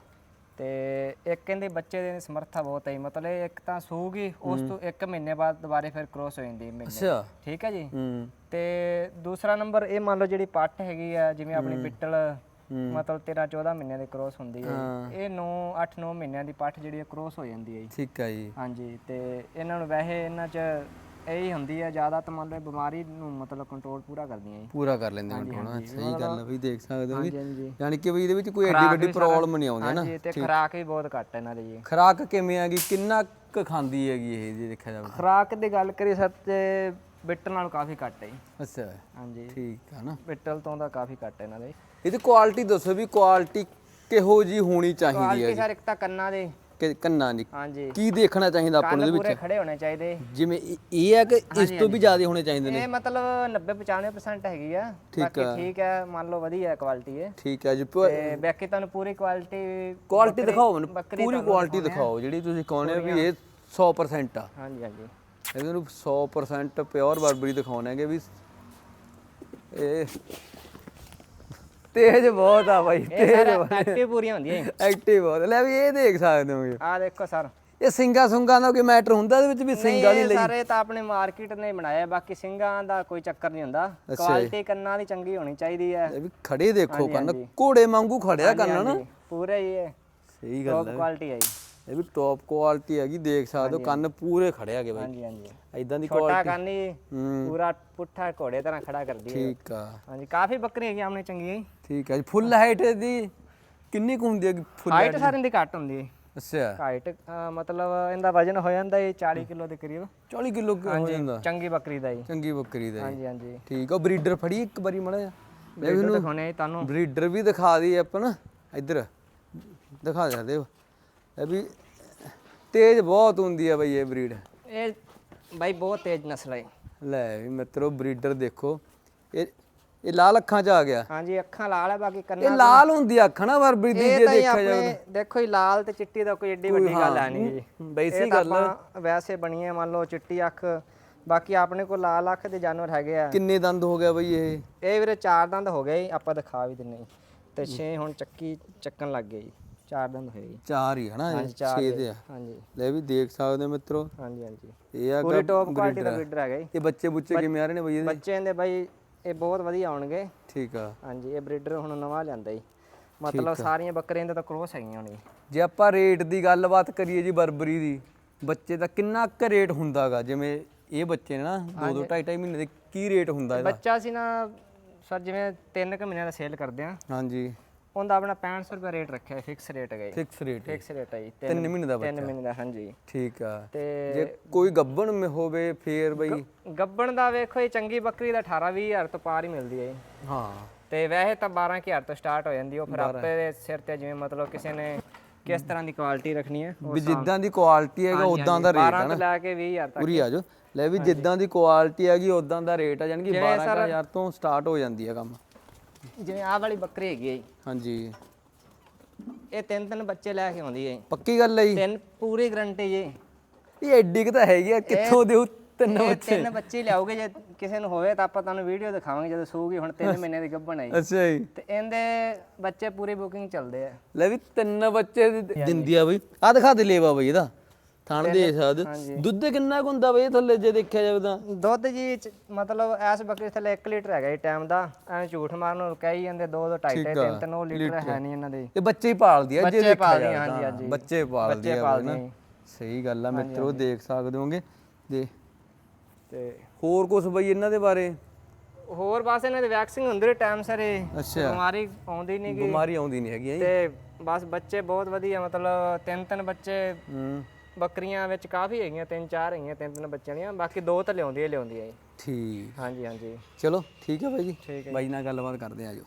ਤੇ ਇੱਕ ਕਹਿੰਦੇ ਬੱਚੇ ਦੇ ਸਮਰੱਥਾ ਬਹੁਤ ਹੈ ਜੀ। ਮਤਲਬ ਇੱਕ ਤਾਂ ਸੂਗੀ ਉਸ ਤੋਂ 1 ਮਹੀਨੇ ਬਾਅਦ ਦੁਬਾਰੇ ਫਿਰ ਕ੍ਰੋਸ ਹੋ ਜਾਂਦੀ ਹੈ ਮਹੀਨੇ। ਅੱਛਾ। ਠੀਕ ਹੈ ਜੀ? ਹੂੰ। ਤੇ ਦੂਸਰਾ ਨੰਬਰ ਇਹ ਮੰਨ ਲਓ ਜਿਹੜੀ ਪੱਟ ਹੈਗੀ ਆ ਜਿਵੇਂ ਆਪਣੀ ਪਿੱਟਲ ਮਤਲਬ 13 14 ਮਹੀਨਿਆਂ ਦੀ ਕ੍ਰੋਸ ਹੁੰਦੀ ਹੈ ਇਹ 9 8 9 ਮਹੀਨਿਆਂ ਦੀ ਪੱਟ ਜਿਹੜੀ ਕ੍ਰੋਸ ਹੋ ਜਾਂਦੀ ਹੈ ਜੀ। ਠੀਕ ਹੈ ਜੀ। ਹਾਂਜੀ ਤੇ ਇਹਨਾਂ ਨੂੰ ਵੈਸੇ ਇਹਨਾਂ 'ਚ ਇਹ ਹੀ ਹੁੰਦੀ ਹੈ ਜ਼ਿਆਦਾ ਤਾਂ ਮੰਨ ਲਓ ਬਿਮਾਰੀ ਨੂੰ ਮਤਲਬ ਕੰਟਰੋਲ ਪੂਰਾ ਕਰਦੀਆਂ ਜੀ। ਪੂਰਾ ਕਰ ਲੈਂਦੇ ਨੇ ਹੁਣ ਸਹੀ ਗੱਲ ਹੈ ਵੀ ਦੇਖ ਸਕਦੇ ਹੋ ਵੀ ਹਾਂਜੀ ਹਾਂਜੀ। ਯਾਨੀ ਕਿ ਵੀ ਇਹਦੇ ਵਿੱਚ ਕੋਈ ਐਡੀ ਵੱਡੀ ਪ੍ਰੋਬਲਮ ਨਹੀਂ ਆਉਂਦੀ ਨਾ? ਹਾਂਜੀ ਤੇ ਖੁਰਾਕ ਵੀ ਬਹੁਤ ਘੱਟ ਹੈ ਇਹਨਾਂ ਦੀ ਜੀ। ਖਰਾਕ ਕਿਵੇਂ ਹੈਗੀ ਕਿੰਨਾ ਕੁ ਖਾਂਦੀ ਹੈਗੀ ਇਹ ਜੇ ਦੇਖਿਆ ਜਾਵੇ ਖੁਰਾਕ ਦੀ ਗੱਲ ਕਰੀ ਸਰ ਤੇ ਬਿੱਟਲ ਨਾਲੋਂ ਕਾਫੀ ਘੱਟ ਹੈ ਜੀ। ਅੱਛਾ ਹਾਂਜੀ। ਠੀਕ ਹੈ ਨਾ। ਬਿੱਟਲ ਤੋਂ ਦਾ ਕਾਫੀ ਘੱਟ ਹੈ ਇਹਨਾਂ ਦੇ। ਇਹਦੀ ਕੁਆਲਿਟੀ ਦੱਸੋ ਵੀ ਕੁਆਲਿਟੀ ਕਿਹੋ ਜੀ ਹੋਣੀ ਚਾਹੀਦੀ ਹੈ ਕੁਆਲਿਟੀ ਸਰ ਇੱਕ ਤਾਂ ਕੰਨਾਂ ਦੇ ਕਿ ਕੰਨਾਂ ਦੀ। ਹਾਂਜੀ। ਕੀ ਦੇਖਣਾ ਚਾਹੀਦਾ ਆਪਾਂ ਨੂੰ ਕੰਨ ਇਹਦੇ ਪੂਰੇ ਖੜੇ ਹੋਣੇ ਚਾਹੀਦੇ। ਜਿਵੇਂ ਇਹ- ਇਹ ਹੈ ਕਿ ਇਸ ਤੋਂ ਵੀ ਜ਼ਿਆਦਾ ਹੋਣੇ ਚਾਹੀਦੇ ਨੇ। ਇਹ ਮਤਲਬ 90 95% ਹੈਗੀ ਆ। ਬਾਕੀ ਠੀਕ ਹੈ ਮੰਨ ਲਓ ਵਧੀਆ ਕੁਆਲਿਟੀ ਹੈ ਠੀਕ ਹੈ ਜੀ ਤੇ ਬਾਕੀ ਤੁਹਾਨੂੰ ਪੂਰੀ ਕੁਆਲਿਟੀ ਕੁਆਲਿਟੀ ਦਿਖਾਓ ਮੈਨੂੰ। ਪੂਰੀ ਕੁਆਲਿਟੀ ਦਿਖਾਓ ਜਿਹੜੀ ਤੁਸੀਂ ਕਹੋਨੇ ਵੀ ਇਹ 100% ਆ। ਹਾਂਜੀ ਹਾਂਜੀ। ਇਹਦੇ ਨੂੰ 100% ਪਿਓਰ ਬਰਬਰੀ ਦਿਖਾਉਣੇ ਹੈਗੇ ਵੀ ਇਹ ਤੇਜ ਬਹੁਤ ਆ ਬਾਈ ਇਹ ਸਰ ਐਕਟਿਵ ਪੂਰੀਆਂ ਹੁੰਦੀਆਂ ਐਕਟਿਵ ਬਹੁਤ। ਲੈ ਵੀ ਇਹ ਦੇਖ ਸਕਦੇ ਹੋ ਆ ਦੇਖੋ ਸਰ। ਇਹ ਸਿੰਗਾ ਸੁੰਗਾ ਦਾ ਕੋਈ ਮੈਟਰ ਹੁੰਦਾ ਇਹਦੇ ਵਿੱਚ ਵੀ ਸਿੰਘ ਵਾਲੀ ਲਈ? ਸਾਰੇ ਤਾਂ ਆਪਣੇ ਮਾਰਕੀਟ ਨੇ ਬਣਾਇਆ ਬਾਕੀ ਸਿੰਘਾਂ ਦਾ ਕੋਈ ਚੱਕਰ ਨਹੀਂ ਹੁੰਦਾ। ਕੁਆਲਿਟੀ ਕੰਨਾਂ ਦੀ ਚੰਗੀ ਹੋਣੀ ਚਾਹੀਦੀ ਹੈ। ਇਹ ਵੀ ਖੜੇ ਦੇਖੋ ਕੰਨ। ਘੋੜੇ ਵਾਂਗੂ ਖੜਿਆ ਕੰਨ ਨਾ। ਪੂਰੇ ਹੀ ਇਹ। ਸਹੀ ਗੱਲ ਟੌਪ ਹੈ। ਕੁਆਲਿਟੀ ਹੈ ਜੀ। ਇਹ ਵੀ ਟੌਪ ਕੁਆਲਿਟੀ ਹੈਗੀ ਦੇਖ ਸਕਦੇ ਹੋ ਕੰਨ ਪੂਰੇ ਖੜੇ ਹੈਗੇ ਬਾਈ। ਹਾਂਜੀ ਹਾਂਜੀ। ਐਦਾਂ ਦੀ ਛੋਟਾ ਕੁਆਲਿਟੀ ਕੰਨ ਹੀ। ਪੂਰਾ ਪੁੱਠਾ ਘੋੜੇ ਤਰ੍ਹਾਂ ਖੜਾ ਕਰਦੀ ਹੈ। ਠੀਕ ਆ। ਹਾਂਜੀ ਕਾਫੀ ਬੱਕਰੀਆਂ ਹੈਗੀਆਂ ਆਪਣੇ ਚੰਗੀਆਂ ਠੀਕ ਹੈ ਜੀ। ਫੁੱਲ ਹਾਈਟ ਦੀ ਕਿੰਨੀ ਕੁ ਹੁੰਦੀ ਹੈ ਫੁੱਲ ਹਾਈਟ ਸਾਰਿਆਂ ਦੀ ਘੱਟ ਹੁੰਦੀ ਹੈ। ਅੱਛਾ। ਹਾਈਟ ਮਤਲਬ ਇਹਦਾ ਵਜਨ ਹੋ ਜਾਂਦਾ ਹੈ 40 ਕਿਲੋ ਦੇ ਕਰੀਬ। 40 ਕਿਲੋ ਹੋ ਜਾਂਦਾ। ਚੰਗੀ ਬੱਕਰੀ ਦਾ ਜੀ। ਚੰਗੀ ਬੱਕਰੀ ਦਾ ਹਾਂਜੀ ਹਾਂਜੀ। ਠੀਕ ਆ। ਬਰੀਡਰ ਫੜੀ ਇੱਕ ਵਾਰੀ ਮੜਾ ਜਾ ਵੀਡੀਓ ਦਿਖਾਉਣੇ ਤੁਹਾਨੂੰ। ਬਰੀਡਰ ਵੀ ਦਿਖਾ ਦਈਏ ਆਪਾਂ ਨਾ। ਇੱਧਰ। ਦਿਖਾ ਸਕਦੇ ਹੋ ਇਹ ਵੀ ਤੇਜ਼ ਬਹੁਤ ਹੁੰਦੀ ਆ ਬਈ ਇਹ ਬਰੀਡ ਇਹ ਬਾਈ ਬਹੁਤ ਤੇਜ਼ ਨਸਲ ਹੈ ਲੈ ਵੀ ਮਿੱਤਰੋ ਬਰੀਡਰ ਦੇਖੋ। ਇਹ ਇਹ ਲਾਲ ਅੱਖਾਂ ਚ ਆ ਗਿਆ। ਹਾਂਜੀ ਅੱਖਾਂ ਲਾਲ ਹੈ ਬਾਕੀ ਇਹ ਕੰਨਾਂ ਲਾਲ ਹੁੰਦੀ ਆ ਅੱਖ ਨਾ ਬਰਬਰੀ ਦੀ ਇਹ ਜੇ ਦੇਖਿਆ ਜਾਵੇ ਦੇਖੋ ਹੀ ਲਾਲ ਤੇ ਚਿੱਟੀ ਦਾ ਕੋਈ ਏਡੀ ਵੱਡੀ ਗੱਲ ਆ ਨਹੀਂ ਜੀ। ਇਹ ਤਾਂ ਗੱਲ ਵੈਸੇ ਬਣੀ ਹੈ ਮੰਨ ਲਓ ਚਿੱਟੀ ਅੱਖ ਬਾਕੀ ਆਪਣੇ ਕੋਲ ਲਾਲ ਅੱਖ ਦੇ ਜਾਨਵਰ ਹੈਗੇ ਆ। ਕਿੰਨੇ ਦੰਦ ਹੋ ਗਿਆ ਬਈ ਇਹ? ਇਹ ਵੀਰੇ ਚਾਰ ਦੰਦ ਹੋ ਗਏ ਆਪਾਂ ਦਿਖਾ ਵੀ ਦਿੰਨੇ। ਤੇ 6 ਹੁਣ ਚੱਕੀ ਚੱਕਣ ਲੱਗ ਗਏ ਜੀ। ਚਾਰ ਦੰਦ ਹੋਏ ਜੀ। ਚਾਰ ਹੀ ਹਨਾ ਹਾਂਜੀ ਚਾਰ 6 ਦੇ। ਆ। ਹਾਂਜੀ। ਲੈ ਵੀ ਦੇਖ ਸਕਦੇ ਹੋ ਮਿੱਤਰੋ। ਹਾਂਜੀ ਹਾਂਜੀ। ਇਹ ਆ ਪੂਰੀ ਟੌਪ ਕੁਆਲਿਟੀ ਦਾ ਬਰੀਡਰ ਹੈਗਾ ਜੀ। ਬੱਚੇ ਬੁੱਚੇ ਕਿਵੇਂ ਆ ਰਹੇ ਨੇ ਬਈ ਇਹਦੇ? ਬੱਚੇ ਦੇ ਬਾਈ ਇਹ ਬਹੁਤ ਵਧੀਆ ਆਉਣਗੇ। ਠੀਕ ਆ। ਹਾਂਜੀ ਇਹ ਬਰੀਡਰ ਹੁਣ ਨਵਾਂ ਲਿਆਂਦਾ ਜੀ। ਮਤਲਬ ਸਾਰੀਆਂ ਬੱਕਰੀਆਂ ਦੇ ਤਾਂ ਕ੍ਰੋਸ ਹੈਗੀਆਂ ਹੁਣ ਜੀ ਆਪਾਂ ਰੇਟ ਦੀ ਗੱਲਬਾਤ ਕਰੀਏ ਜੀ ਬਰਬਰੀ ਦੀ ਬੱਚੇ ਦਾ ਕਿੰਨਾ ਕੁ ਰੇਟ ਹੁੰਦਾਗਾ ਜਿਵੇਂ ਇਹ ਬੱਚੇ ਨੇ ਨਾ 2 2 2.5 ਮਹੀਨੇ ਦੇ ਕੀ ਰੇਟ ਹੁੰਦਾ ਇਹਦਾ? ਬੱਚਾ ਸੀ ਨਾ ਸਰ ਜਿਵੇਂ 3 ਕੁ ਮਹੀਨਿਆਂ ਦਾ ਸੇਲ ਕਰਦੇ ਆ ਹਾਂਜੀ। ਉਹਦਾ ਆਪਣਾ 6500 ਰੁਪਏ ਰੇਟ ਰੱਖਿਆ ਹੈ ਫਿਕਸ ਰੇਟ ਜੀ। ਫਿਕਸ ਰੇਟ ਫਿਕਸ ਰੇਟ ਹੈ ਜੀ 3 ਮਹੀਨੇ ਦਾ 3 ਮਹੀਨੇ ਦਾ ਹਾਂਜੀ। ਠੀਕ ਆ। ਤੇ ਜੇ ਕੋਈ ਗੱਬਣ ਮੇ ਹੋਵੇ ਫੇਰ ਬਈ ਗੱਬਣ ਦਾ ਵੇਖੋ ਇਹ ਚੰਗੀ ਬੱਕਰੀ ਦਾ 18 20000 ਤੋਂ ਪਾਰ ਹੀ ਮਿਲਦੀ ਹੈ ਹਾਂ। ਤੇ ਵੈਸੇ ਤਾਂ 12000 ਤੋਂ ਸਟਾਰਟ ਹੋ ਜਾਂਦੀ ਹੈ, ਉਹ ਫਿਰ ਆਪੇ ਦੇ ਸਿਰ ਤੇ ਜਿਵੇਂ ਮਤਲਬ ਕਿਸੇ ਨੇ ਕਿਸ ਤਰ੍ਹਾਂ ਦੀ ਕੁਆਲਿਟੀ ਰੱਖਣੀ ਹੈ ਵੀ ਜਿੱਦਾਂ ਦੀ ਕੁਆਲਿਟੀ ਹੈਗਾ ਉਦਾਂ ਦਾ ਰੇਟ 12 ਤੋਂ ਲੈ ਕੇ 20000 ਤੱਕ ਪੂਰੀ ਆ ਜਾਓ ਲੈ ਵੀ ਜਿੱਦਾਂ ਦੀ ਕੁਆਲਿਟੀ ਹੈਗੀ ਉਦਾਂ ਦਾ ਰੇਟ ਆ ਯਾਨੀ ਕਿ 12000 ਤੋਂ ਸਟਾਰਟ ਹੋ ਜਾਂਦੀ ਹੈ ਕੰਮ। ਜਿਵੇਂ ਆਹ ਵਾਲੀ ਬੱਕਰੀ ਹੈਗੀ ਹੈ ਜੀ, ਹਾਂਜੀ। ਇਹ ਤਿੰਨ ਤਿੰਨ ਬੱਚੇ ਲੈ ਕੇ ਆਉਂਦੀ ਹੈ ਜੀ। ਪੱਕੀ ਗੱਲ ਹੈ ਜੀ? ਤਿੰਨ ਪੂਰੀ ਗਰੰਟੀ ਜੀ। ਇਹ ਐਡੀ ਕਿ ਤਾਂ ਹੈਗੀ ਆ ਕਿੱਥੋਂ ਦੇਉ ਤਿੰਨ ਇਹ ਤਿੰਨ ਬੱਚੇ ਲਿਆਓਗੇ ਜੇ ਕਿਸੇ ਨੂੰ ਹੋਵੇ ਤਾਂ ਆਪਾਂ ਤੁਹਾਨੂੰ ਵੀਡੀਓ ਦਿਖਾਵਾਂਗੇ ਜਦੋਂ ਸੂਗੀ ਹੁਣ 3 ਮਹੀਨੇ ਦੀ ਗੱਭਣ ਆਈ ਅੱਛਾ ਜੀ। ਤੇ ਇਹਦੇ ਬੱਚੇ ਪੂਰੀ ਬੁਕਿੰਗ ਚੱਲਦੇ ਆ। ਲੈ ਵੀ ਤਿੰਨ ਬੱਚੇ ਦੀ ਦਿੰਦੀ ਆ ਬਈ। ਆ ਦਿਖਾ ਦੇ ਲੇਵਾ ਬਈ ਇਹਦਾ। ਥਣ ਦੇ ਸਾਦ ਦੁੱਧ ਕਿੰਨਾ ਕੁ ਹੁੰਦਾ ਬਈ ਥੱਲੇ ਜੇ ਦੇਖਿਆ ਜਾਵੇ ਤਾਂ? ਦੁੱਧ ਜੀ ਚ- ਮਤਲਬ ਐਸ ਬੱਕਰੀ ਥੱਲੇ 1 ਲੀਟਰ ਹੈਗਾ ਜੀ ਟਾਈਮ ਦਾ। ਐਵੇਂ ਝੂਠ ਮਾਰਨ ਨੂੰ ਕਹੀ ਜਾਂਦੇ 2 2 2.5 3 3 ਉਹ ਲੀਟਰ ਹੈ ਨਹੀਂ ਇਹਨਾਂ ਦੇ। ਇਹ ਬੱਚੇ ਹੀ ਪਾਲਦੀ ਆ ਜੇ ਬੱਚੇ ਦੇਖਿਆ ਪਾਲਦੀਆਂ, ਜਾਵੇ ਹਾਂਜੀ, ਤਾਂ। ਹਾਂਜੀ। ਬੱਚੇ ਪਾਲਦੀ ਬੱਚੇ ਆ ਬਈ ਨਾ। ਜੀ। ਸਹੀ ਗੱਲ ਆ ਮਿੱਤਰੋ ਦੇਖ ਸਕਦੇ ਹੋਗੇ। ਦੇ। ਤੇ ਹੋਰ ਕੁਝ ਬਈ ਇਹਨਾਂ ਦੇ ਬਾਰੇ? ਹੋਰ ਬਸ ਇਹਨਾਂ ਦੇ ਵੈਕਸਿੰਗ ਹੁੰਦੀ ਟਾਈਮ ਸਿਰ ਇਹ। ਅੱਛਾ। ਬਿਮਾਰੀ ਆਉਂਦੀ ਨਹੀਂ ਗੀ। ਬਿਮਾਰੀ ਆਉਂਦੀ ਨਹੀਂ ਹੈਗੀ ਤੇ ਬਸ ਬੱਚੇ ਬਹੁਤ ਵਧੀਆ ਮਤਲਬ ਤਿੰਨ ਤਿੰਨ ਬੱਚੇ ਹੂੰ। ਬੱਕਰੀਆਂ ਵਿੱਚ ਕਾਫੀ ਹੈਗੀਆਂ ਤਿੰਨ ਚਾਰ ਹੈਗੀਆਂ ਤਿੰਨ ਤਿੰਨ ਬੱਚਿਆਂ ਦੀਆਂ ਬਾਕੀ ਦੋ ਤਾਂ ਲਿਆਉਂਦੀ ਹੈ ਲਿਆਉਂਦੀ ਹੈ ਜੀ। ਠੀਕ। ਹਾਂਜੀ ਹਾਂਜੀ। ਚਲੋ ਠੀਕ ਹੈ ਬਾਈ ਜੀ। ਠੀਕ ਬਾਈ ਨਾਲ ਗੱਲਬਾਤ ਕਰਦੇ ਆ ਆਜੋ।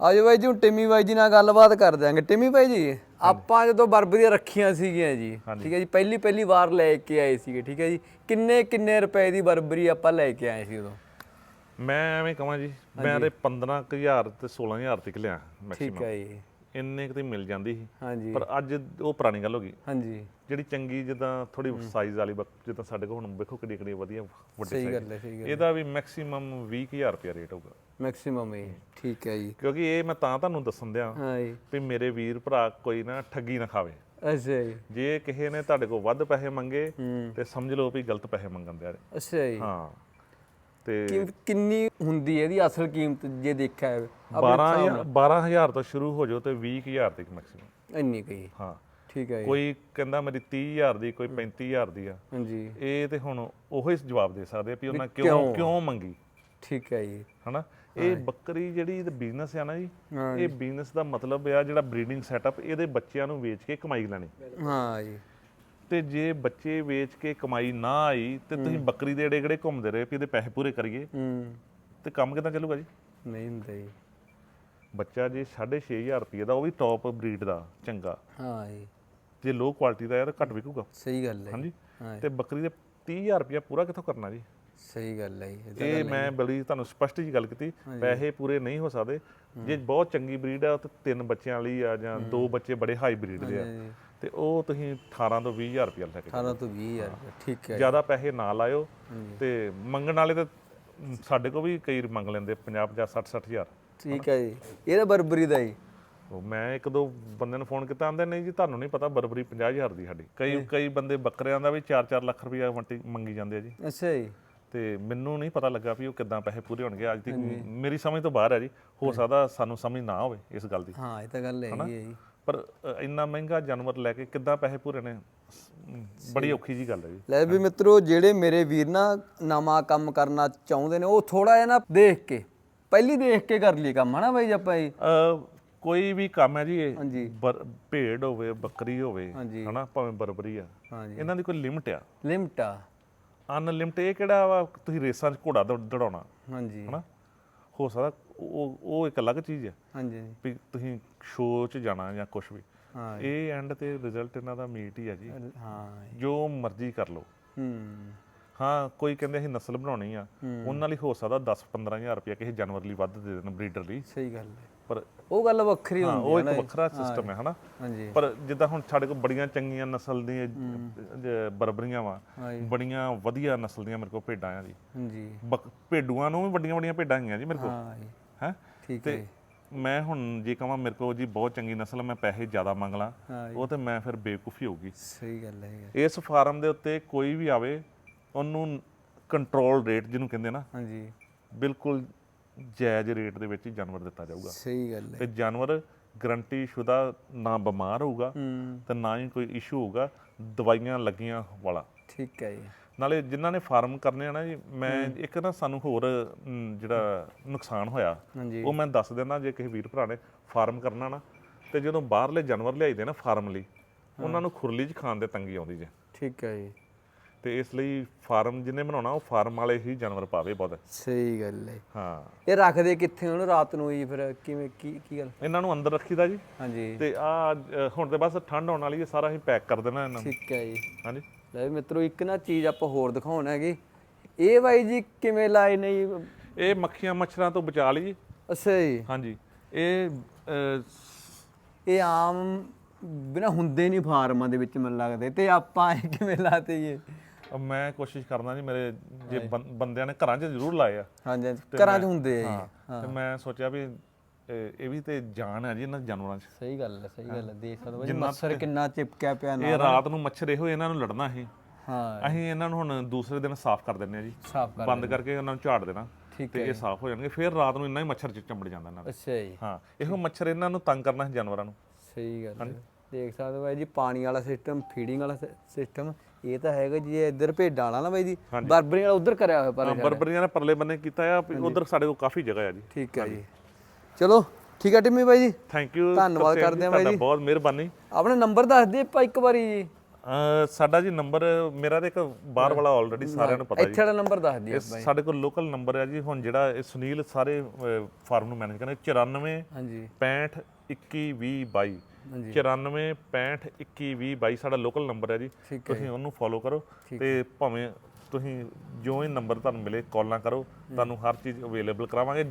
ਆਜੋ ਬਾਈ ਜੀ ਹੁਣ ਟਿਮੀ ਬਾਈ ਜੀ ਨਾਲ ਗੱਲਬਾਤ ਕਰ ਦਿਆਂਗੇ। ਟਿਮੀ ਬਾਈ ਜੀ ਆਪਾਂ ਜਦੋਂ ਬਰਬਰੀਆਂ ਰੱਖੀਆਂ ਸੀਗੀਆਂ ਜੀ ਠੀਕ ਹੈ ਜੀ ਪਹਿਲੀ ਪਹਿਲੀ ਵਾਰ ਲੈ ਕੇ ਆਏ ਸੀਗੇ ਠੀਕ ਹੈ ਜੀ। ਕਿੰਨੇ ਕਿੰਨੇ ਰੁਪਏ ਦੀ ਬਰਬਰੀ ਆਪਾਂ ਲੈ ਕੇ ਆਏ ਸੀ ਉਦੋਂ? ਮੈਂ ਐਵੇਂ ਕਹਾਂ ਜੀ ਮੈਂ ਤੇ 15000 ਤੇ 16000 ਤੱਕ ਲਿਆ ਠੀਕ ਮੈਕਸਿਮਮ ਹੈ ਜੀ। ਇੰਨੇ ਕਿਤੇ ਮਿਲ ਜਾਂਦੀ ਸੀ। ਹਾਂਜੀ। ਪਰ ਅੱਜ ਉਹ ਪੁਰਾਣੀ ਗੱਲ ਹੋ ਗਈ। ਹਾਂਜੀ। ਜਿਹੜੀ ਚੰਗੀ ਜਿੱਦਾਂ ਥੋੜੀ ਸਾਈਜ਼ ਵਾਲੀ ਜਿੱਦਾਂ ਸਾਡੇ ਕੋਲ ਹੁਣ ਵੇਖੋ ਕਿੱਡੀ ਕਿੱਡੀ ਵਧੀਆ ਵੱਡੇ ਸਹੀ ਗੱਲ ਹੈ ਸਹੀ ਗੱਲ ਇਹਦਾ ਵੀ ਮੈਕਸਿਮਮ 20000 ਰੁਪਏ ਰੇਟ ਹੋਊਗਾ। ਮੈਕਸਿਮਮ ਹੀ ਠੀਕ ਹੈ ਜੀ। ਕਿਉਂਕਿ ਇਹ ਮੈਂ ਤਾਂ ਤੁਹਾਨੂੰ ਦੱਸਣ ਦਿਆਂ ਹਾਂ ਜੀ। ਵੀ ਮੇਰੇ ਵੀਰ ਭਰਾ ਕੋਈ ਨਾ ਠੱਗੀ ਨਾ ਖਾਵੇ। ਅੱਛਾ ਜੀ। ਜੇ ਕਿਸੇ ਨੇ ਤੁਹਾਡੇ ਕੋਲ ਵੱਧ ਪੈਸੇ ਮੰਗੇ ਤੇ ਸਮਝ ਲਓ ਵੀ ਗਲਤ ਪੈਸੇ ਮੰਗਣ ਦਿਆ। ਅੱਛਾ ਜੀ। ਹਾਂ। ਤੇ ਕੀ- ਕਿੰਨੀ ਹੁੰਦੀ ਹੈ ਇਹਦੀ ਅਸਲ ਕੀਮਤ ਜੇ ਦੇਖਿਆ ਜਾਵੇ? 12000 12000 ਤੋਂ ਸ਼ੁਰੂ ਹੋ ਜਾਓ ਤੇ 20000 ਤੱਕ ਮੈਕਸਿਮਮ ਇੰਨੀ ਕਹੀ ਹਾਂ। ਠੀਕ ਹੈ ਜੀ। ਕੋਈ ਕਹਿੰਦਾ ਮੇਰੀ 30000 ਦੀ ਕੋਈ 35000 ਦੀ ਆ। ਹਾਂਜੀ। ਇਹ ਤੇ ਹੁਣ ਉਹੋ ਹੀ ਜਵਾਬ ਦੇ ਸਕਦੇ ਆ ਵੀ ਉਹਨਾਂ ਕਿਉਂ ਕਿਉਂ? ਮੰਗੀ। ਠੀਕ ਹੈ ਜੀ। ਹਨਾ? ਇਹ ਬੱਕਰੀ ਜਿਹੜੀ ਬਿਜ਼ਨਸ ਆ ਨਾ ਜੀ ਹਾਂ ਇਹ ਬਿਜ਼ਨਸ ਦਾ ਮਤਲਬ ਆ ਜਿਹੜਾ ਬਰੀਡਿੰਗ ਸੈਟਅਪ ਇਹਦੇ ਬੱਚਿਆਂ ਨੂੰ ਵੇਚ ਕੇ ਕਮਾਈ ਲੈਣੀ। ਹਾਂ ਜੀ। ਤੇ ਜੇ ਬੱਚੇ ਵੇਚ ਕੇ ਕਮਾਈ ਨਾ ਆਈ ਤੇ ਤੁਸੀਂ ਬੱਕਰੀ ਦੇ ਏੜੇ ਘੁੰਮਦੇ ਰਹੇ ਵੀ ਇਹਦੇ ਪੈਸੇ ਪੂਰੇ ਕਰੀਏ? ਹੂੰ। ਤੇ ਕੰਮ ਕਿਦਾਂ ਚੱਲੂਗਾ ਜੀ? ਨਹੀਂ ਹੁੰਦਾ ਜੀ। ਬੱਚਾ ਜੇ 6500 ਰੁਪਏ ਦਾ ਉਹ ਵੀ ਟੌਪ ਬਰੀਡ ਦਾ ਚੰਗਾ। ਹਾਂ ਜੀ। ਜੇ ਲੋ ਕੁਆਲਿਟੀ ਦਾ ਯਾਰ ਘੱਟ ਵਿਕੂਗਾ। ਸਹੀ ਗੱਲ ਹੈ ਹਾਂਜੀ? ਹਾਂ ਤੇ ਬੱਕਰੀ ਦੇ 30000 ਰੁਪਏ ਪੂਰਾ ਕਿੱਥੋਂ ਕਰਨਾ ਜੀ? ਸਹੀ ਗੱਲ ਹੈ ਜੀ। ਇਹ ਮੈਂ ਬੜੀ ਤੁਹਾਨੂੰ ਸਪਸ਼ਟ ਜੀ ਗੱਲ ਕੀਤੀ ਪੈਸੇ ਪੂਰੇ ਨਹੀਂ ਹੋ ਸਕਦੇ। ਜੇ ਬਹੁਤ ਚੰਗੀ ਬਰੀਡ ਆ ਤੇ ਤਿੰਨ ਬੱਚਿਆਂ ਵਾਲੀ ਆ ਜਾਂ ਦੋ ਬੱਚੇ ਬੜੇ ਹਾਈ ਬਰੀਡ ਦੇ ਆ। ਤੇ ਉਹ ਤੁਸੀਂ 18 ਤੋਂ 20000 ਰੁਪਏ ਲੈ ਕੇ 18 ਤੋਂ 20000 ਰੁਪਏ ਠੀਕ ਹੈ ਜ਼ਿਆਦਾ ਪੈਸੇ ਨਾ ਲਾਇਓ ਤੇ ਮੰਗਣ ਵਾਲੇ ਤਾਂ ਸਾਡੇ ਕੋਲ ਵੀ ਕਈ ਮੰਗ ਲੈਂਦੇ 50 50 60 60000 ਠੀਕ ਹੈ ਜੀ। ਇਹਦਾ ਬਰਬਰੀ ਦਾ ਜੀ। ਉਹ ਮੈਂ ਇੱਕ ਦੋ ਬੰਦੇ ਨੂੰ ਫੋਨ ਕੀਤਾ ਆਂਦੇ ਨਹੀਂ ਜੀ ਤੁਹਾਨੂੰ ਨਹੀਂ ਪਤਾ ਬਰਬਰੀ 50000 ਦੀ ਸਾਡੀ। ਕਈ ਕਈ ਬੰਦੇ ਬੱਕਰਿਆਂ ਦਾ ਵੀ 4-4 ਲੱਖ ਰੁਪਇਆ ਮੰਗੀ ਜਾਂਦੇ ਆ ਜੀ। ਅੱਛਾ ਜੀ। ਤੇ ਮੈਨੂੰ ਨਹੀਂ ਪਤਾ ਲੱਗਾ ਵੀ ਉਹ ਕਿੱਦਾਂ ਪੈਸੇ ਪੂਰੇ ਹੋਣਗੇ। ਅੱਜ ਤੱਕ ਮੇਰੀ ਸਮਝ ਤੋਂ ਬਾਹਰ ਹੈ ਜੀ। ਹੋ ਸਕਦਾ ਸਾਨੂੰ ਸਮਝ ਨਾ ਹੋਵੇ ਇਸ ਗੱਲ ਦੀ। ਹਾਂ ਇਹ ਤਾਂ ਗੱਲ ਹੈ ਜੀ। ਪਰ ਇੰਨਾ ਮਹਿੰਗਾ ਜਾਨਵਰ ਲੈ ਕੇ ਕਿੱਦਾਂ ਪੈਸੇ ਪੂਰੇ ਨੇ? ਬੜੀ ਔਖੀ ਜੀ ਗੱਲ ਹੈ ਜੀ। ਲੈ ਵੀ ਮਿੱਤਰੋ ਜਿਹੜੇ ਮੇਰੇ ਵੀਰ ਨਾ ਨਵਾਂ ਕੰਮ ਕਰਨਾ ਚਾਹੁੰਦੇ ਨੇ ਉਹ ਥੋੜਾ ਜਿਹਾ ਨਾ ਦੇਖ ਕੇ ਪਹਿਲੀ ਦੇਖ ਕੇ ਕਰ ਲਈ ਕੰਮ ਹਨਾ ਬਾਈ ਜੀ ਆਪਾਂ ਜੀ ਅ, ਕੋਈ ਵੀ ਕੰਮ ਹੈ ਜੀ ਇਹ ਭੇਡ ਹੋਵੇ ਬੱਕਰੀ ਹੋਵੇ। ਹਨਾ ਭਾਵੇਂ ਬਰਬਰੀ ਆ ਇਹਨਾਂ ਦੀ ਕੋਈ ਲਿਮਟ ਆ? ਲਿਮਟ ਆ। ਅਨਲਿਮਟ ਇਹ ਕਿਹੜਾ ਵਾ ਤੁਸੀਂ ਰੇਸਾਂ 'ਚ ਘੋੜਾ ਦੌੜ- ਦੌੜਾਉਣਾ? ਹਾਂਜੀ। ਹਨਾ? ਹੋ ਸਕਦਾ ਉਹ ਉਹ ਇੱਕ ਅਲੱਗ ਚੀਜ਼ ਹੈ ਹਾਂਜੀ। ਵੀ ਤੁਸੀਂ ਸ਼ੋਅ 'ਚ ਜਾਣਾ ਜਾਂ ਕੁਝ ਵੀ। ਹਾਂ ਇਹ ਐਂਡ ਤੇ ਰਿਜ਼ਲਟ ਇਹਨਾਂ ਦਾ ਮੀਟ ਹੀ ਆ ਜੀ। ਹਾਂ ਜੋ। ਮਰਜ਼ੀ ਕਰ ਲਓ। ਹੂੰ। ਹਾਂ ਕੋਈ ਕਹਿੰਦੇ ਅਸੀਂ ਨਸਲ ਬਣਾਉਣੀ ਆ। ਉਹਨਾਂ ਲਈ ਹੋ ਸਕਦਾ 10-15000 ਰੁਪਏ ਕਿਸੇ ਜਾਨਵਰ ਲਈ ਵੱਧ ਦੇ ਦੇਣ ਬਰੀਡਰ ਲਈ। ਸਹੀ ਗੱਲ ਹੈ। ਪਰ ਉਹ ਗੱਲ ਵੱਖਰੀ ਹਾਂ ਹੁੰਦੀ ਉਹ ਹੈ ਇੱਕ ਨਾ ਵੱਖਰਾ ਸਿਸਟਮ ਹੈ ਹਨਾ? ਹਾਂਜੀ। ਪਰ ਜਿੱਦਾਂ ਹੁਣ ਸਾਡੇ ਕੋਲ ਬੜੀਆਂ ਚੰਗੀਆਂ ਨਸਲ ਦੀਆਂ ਜ- ਬਰਬਰੀਆਂ ਵਾ ਹਾਂਜੀ ਬੜੀਆਂ ਵਧੀਆ ਨਸਲ ਦੀਆਂ ਮੇਰੇ ਕੋਲ ਭੇਡਾਂ ਆ ਜੀ। ਹਾਂਜੀ। ਬਕ- ਭੇਡੂਆਂ ਨੂੰ ਵੀ ਵੱਡੀਆਂ ਵੱਡੀਆਂ ਭੇਡਾਂ ਹੈਗੀਆਂ ਜੀ ਮੇਰੇ ਕੋਲ। ਹਾਂ ਜੀ। ਹੈ? ਠੀਕ ਤੇ ਹੈ ਮੈਂ ਹੁਣ ਜੇ ਕਹਾਂ ਮੇਰੇ ਕੋਲ ਜੀ ਬਹੁਤ ਚੰਗੀ ਨਸਲ ਆ, ਮੈਂ ਪੈਸੇ ਜ਼ਿਆਦਾ ਮੰਗ ਲਾਂ ਹਾਂ ਜੀ। ਉਹ ਤੇ ਮੈਂ ਫਿਰ ਬੇਵਕੂਫੀ ਹੋਊਗੀ। ਸਹੀ ਗੱਲ ਹੈ ਇਸ ਫਾਰਮ ਦੇ ਉੱਤੇ ਕੋਈ ਵੀ ਆਵੇ ਉਹਨੂੰ ਕੰਟਰੋਲ ਰੇਟ ਜਿਹਨੂੰ ਕਹਿੰਦੇ ਨਾ ਹਾਂਜੀ ਬਿਲਕੁਲ ਜਾਇਜ਼ ਰੇਟ ਦੇ ਵਿੱਚ ਹੀ ਜਾਨਵਰ ਦਿੱਤਾ ਜਾਊਗਾ। ਸਹੀ ਗੱਲ ਹੈ। ਤੇ ਜਾਨਵਰ ਗਰੰਟੀ ਸ਼ੁਦਾ ਨਾ ਬਿਮਾਰ ਹੋਊਗਾ ਤੇ ਨਾ ਹੀ ਕੋਈ ਇਸ਼ੂ ਹੋਊਗਾ ਦਵਾਈਆਂ ਲੱਗੀਆਂ ਵਾਲਾ। ਠੀਕ ਹੈ ਜੀ। ਨਾਲੇ ਜਿਨ੍ਹਾਂ ਨੇ ਫਾਰਮ ਕਰਨੇ ਆ ਨਾ ਜੀ ਮੈਂ ਇੱਕ ਨਾ ਸਾਨੂੰ ਹੋਰ ਜਿਹੜਾ ਨੁਕਸਾਨ ਹੋਇਆ ਉਹ ਮੈਂ ਦੱਸ ਦਿੰਦਾ ਜੇ ਕਿਸੇ ਵੀਰ ਭਰਾ ਨੇ ਫਾਰਮ ਕਰਨਾ ਨਾ ਤੇ ਜਦੋਂ ਬਾਹਰਲੇ ਜਾਨਵਰ ਲਿਆਈਦੇ ਨਾ ਫਾਰਮ ਲਈ ਉਹਨਾਂ ਨੂੰ ਖੁਰਲੀ 'ਚ ਖਾਣ ਦੇ ਤੰਗੀ ਆਉਂਦੀ ਜੇ। ਠੀਕ ਹੈ ਜੀ। ਤੇ ਇਸ ਲਈ ਫਾਰਮ ਜਿਹਨੇ ਬਣਾਉਣਾ ਉਹ ਫਾਰਮ ਵਾਲੇ ਹੀ ਜਾਨਵਰ ਪਾਵੇ ਬਹੁਤ। ਸਹੀ ਗੱਲ ਹੈ। ਹਾਂ। ਇਹ ਰੱਖਦੇ ਕਿੱਥੇ ਉਹਨੂੰ ਰਾਤ ਨੂੰ ਜੀ ਫਿਰ ਕਿਵੇਂ ਕੀ ਕੀ ਗੱਲ? ਇਹਨਾਂ ਨੂੰ ਅੰਦਰ ਰੱਖੀਦਾ ਜੀ। ਹਾਂਜੀ। ਤੇ ਆ ਹੁਣ ਤੇ ਬਸ ਠੰਡ ਆਉਣ ਵਾਲੀ ਹੈ ਸਾਰਾ ਅਸੀਂ ਪੈਕ ਕਰ ਦੇਣਾ ਇਹਨਾਂ ਨੂੰ। ਠੀਕ ਹੈ ਜੀ। ਹਾਂਜੀ। ਲੈ ਮਿੱਤਰੋ ਇੱਕ ਨਾ ਚੀਜ਼ ਆਪਾਂ ਹੋਰ ਦਿਖਾਉਣਾ ਹੈਗੀ। ਇਹ ਬਾਈ ਜੀ ਕਿਵੇਂ ਲਾਏ ਨੇ ਜੀ? ਇਹ ਮੱਖੀਆਂ ਮੱਛਰਾਂ ਤੋਂ ਬਚਾ ਲਈ ਅੱਛਾ ਜੀ। ਹਾਂਜੀ। ਇਹ ਇਹ ਆਮ ਬਿਨਾ ਹੁੰਦੇ ਨਹੀਂ ਫਾਰਮਾਂ ਦੇ ਵਿੱਚ ਮੈਨੂੰ ਲੱਗਦੇ ਤੇ ਆਪਾਂ ਇਹ ਕਿਵੇਂ ਲਾਤੇ ਜੀ? ਅਹ ਮੈਂ ਕੋਸ਼ਿਸ਼ ਕਰਦਾ ਜੀ ਮੇਰੇ ਜੇ ਬੰ- ਬੰਦਿਆਂ ਨੇ ਘਰਾਂ 'ਚ ਜ਼ਰੂਰ ਲਾਏ ਆ। ਹਾਂਜੀ ਘਰਾਂ 'ਚ ਹੁੰਦੇ ਆ ਜੀ। ਹਾਂ ਤੇ ਮੈਂ ਸੋਚਿਆ ਵੀ ਇਹ ਇਹ ਵੀ ਤੇ ਜਾਨ ਹੈ ਜੀ ਇਹਨਾਂ ਜਾਨਵਰਾਂ 'ਚ। ਸਹੀ ਗੱਲ ਹੈ ਸਹੀ ਗੱਲ ਹੈ ਦੇਖ ਸਕਦੇ ਹੋ ਜੀ ਮੱਛਰ ਕਿੰਨਾ ਚਿਪਕਿਆ ਪਿਆ ਇਹ ਨਾਲ। ਰਾਤ ਨੂੰ ਮੱਛਰ ਇਹੋ ਇਹਨਾਂ ਨੂੰ ਲੜਨਾ ਸੀ। ਹਾਂ। ਅਸੀਂ ਇਹਨਾਂ ਨੂੰ ਹੁਣ ਦੂਸਰੇ ਦਿਨ ਸਾਫ਼ ਕਰ ਦਿੰਦੇ ਆ ਜੀ। ਸਾਫ਼ ਕਰ ਬੰਦ ਕਰਕੇ ਉਹਨਾਂ ਨੂੰ ਝਾੜ ਦੇਣਾ ਠੀਕ ਤੇ ਇਹ ਸਾਫ਼ ਹੋ ਜਾਣਗੇ ਫਿਰ ਰਾਤ ਨੂੰ ਇੰਨਾ ਹੀ ਮੱਛਰ ਚ ਚੰਬੜ ਜਾਂਦਾ ਇਹਨਾਂ ਦਾ। ਅੱਛਾ ਜੀ। ਹਾਂ ਇਹੋ ਮੱਛਰ ਇਹਨਾਂ ਨੂੰ ਤੰਗ ਕਰਨਾ ਸੀ ਜਾਨਵਰਾਂ ਨੂੰ। ਸਹੀ ਗੱਲ ਹੈ। ਦੇਖ ਸਕਦੇ ਹੋ ਬਾਈ ਜੀ ਪਾਣੀ ਵਾਲਾ ਸਿਸਟਮ ਫੀਡਿੰਗ ਵਾਲਾ ਸਿਸਟਮ ਇਹ ਤਾਂ ਹੈਗਾ ਜੀ ਇਹ ਇੱਧਰ ਭੇਡਾਂ ਵਾਲਾ ਨਾ ਬਾਈ ਜੀ ਬਰਬਰੀ ਵਾਲਾ ਉਧਰ ਕਰਿਆ ਹੋਇਆ ਪਰ ਬਰਬਰੀਆਂ ਨੇ ਪਰਲੇ ਬੰਨੇ ਕੀਤਾ ਆ ਉਧਰ ਸਾਡੇ ਕੋਲ ਕਾਫੀ ਜਗ੍ਹਾ ਆ ਜੀ। ਠੀਕ ਹੈ ਜੀ। ਚਲੋ ਠੀਕ ਹੈ ਟਿੰਮੀ ਬਾਈ ਜੀ। ਥੈਂਕ ਯੂ ਧੰਨਵਾਦ ਕਰਦੇ ਹਾਂ ਬਾਈ ਜੀ। ਬਹੁਤ ਮਿਹਰਬਾਨੀ। ਆਪਣਾ ਨੰਬਰ ਦੱਸ ਦੇ ਆਪਾਂ ਇੱਕ ਵਾਰੀ ਜੀ। ਅਹ ਸਾਡਾ ਜੀ ਨੰਬਰ ਮੇਰਾ ਤੇ ਇੱਕ ਬਾਹਰ ਵਾਲਾ ਆਲਰੇਡੀ ਸਾਰਿਆਂ ਨੂੰ ਪਤਾ ਇੱਥੇ ਵਾਲਾ ਨੰਬਰ ਦੱਸ ਦਿਓ ਇਹ ਸਾਡੇ ਕੋਲ ਲੋਕਲ ਨੰਬਰ ਹੈ ਜੀ। ਹੁਣ ਜਿਹੜਾ ਇਹ ਸੁਨੀਲ ਸਾਰੇ ਫਾਰਮ ਨੂੰ ਮੈਨੇਜ ਕਰਨੇ 94 ਹਾਂਜੀ। 65 21 20 22 ਹਾਂਜੀ। 94 65 21 20 22 ਸਾਡਾ ਲੋਕਲ ਨੰਬਰ ਹੈ ਜੀ। ਤੁਸੀਂ ਉਹਨੂੰ ਫੋਲੋ ਕਰੋ ਤੇ ਭਾਵੇਂ ਤੁਸੀਂ ਜੋ ਹੀ ਨੰਬਰ ਤੁਹਾਨੂੰ ਮਿਲੇ ਕਾਲਾਂ ਕਰੋ ਤੁਹਾਨੂੰ ਹਰ ਚੀਜ਼ ਅਵੇਲੇਬਲ ਕਰਾਵਾਂਗੇ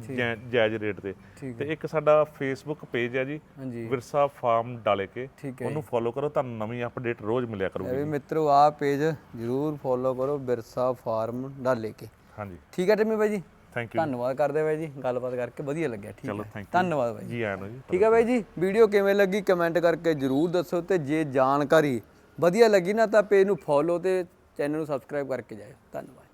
ਜਾਇਜ਼ ਰੇਟ ਤੇ। ਤੇ ਇੱਕ ਸਾਡਾ ਫੇਸਬੁੱਕ ਪੇਜ ਹੈ ਜੀ ਵਿਰਸਾ ਫਾਰਮ ਡਾਲੇ ਕੇ ਉਹਨੂੰ ਫੋਲੋ ਕਰੋ ਤੁਹਾਨੂੰ ਨਵੀਂ ਅਪਡੇਟ ਰੋਜ਼ ਮਿਲਿਆ ਇਹ ਕਰੂਗੀ ਵੀ ਮਿੱਤਰੋ ਆਹ ਪੇਜ ਜਰੂਰ ਫੋਲੋ ਕਰੋ ਬਿਰਸਾ ਫਾਰਮ ਡਾਲੇ ਕੇ ਹਾਂਜੀ। ਠੀਕ ਹੈ ਟਿੰਮੀ ਬਾਈ ਜੀ? ਥੈਂਕ ਯੂ ਧੰਨਵਾਦ ਕਰਦੇ ਬਾਈ ਜੀ ਗੱਲਬਾਤ ਕਰਕੇ ਵਧੀਆ ਲੱਗਿਆ ਠੀਕ ਚਲੋ ਹੈ। ਥੈਂਕ ਯੂ ਧੰਨਵਾਦ ਬਾਈ ਜੀ ਆਇਆਂ ਨੂੰ ਜੀ ਠੀਕ ਹੈ ਬਾਈ ਜੀ ਵੀਡੀਓ ਕਿਵੇਂ ਲੱਗੀ ਕਮੈਂਟ ਕਰਕੇ ਜਰੂਰ ਦੱਸੋ ਤੇ ਜੇ ਜਾਣਕਾਰੀ ਵਧੀਆ ਲੱਗੀ ਨਾ ਤਾਂ ਪੇਜ ਨੂੰ ਫੋਲੋ ਤੇ ਚੈਨਲ ਨੂੰ ਸਬਸਕ੍ਰਾਈਬ ਕਰਕੇ ਜਾਇਓ। ਧੰਨਵਾਦ।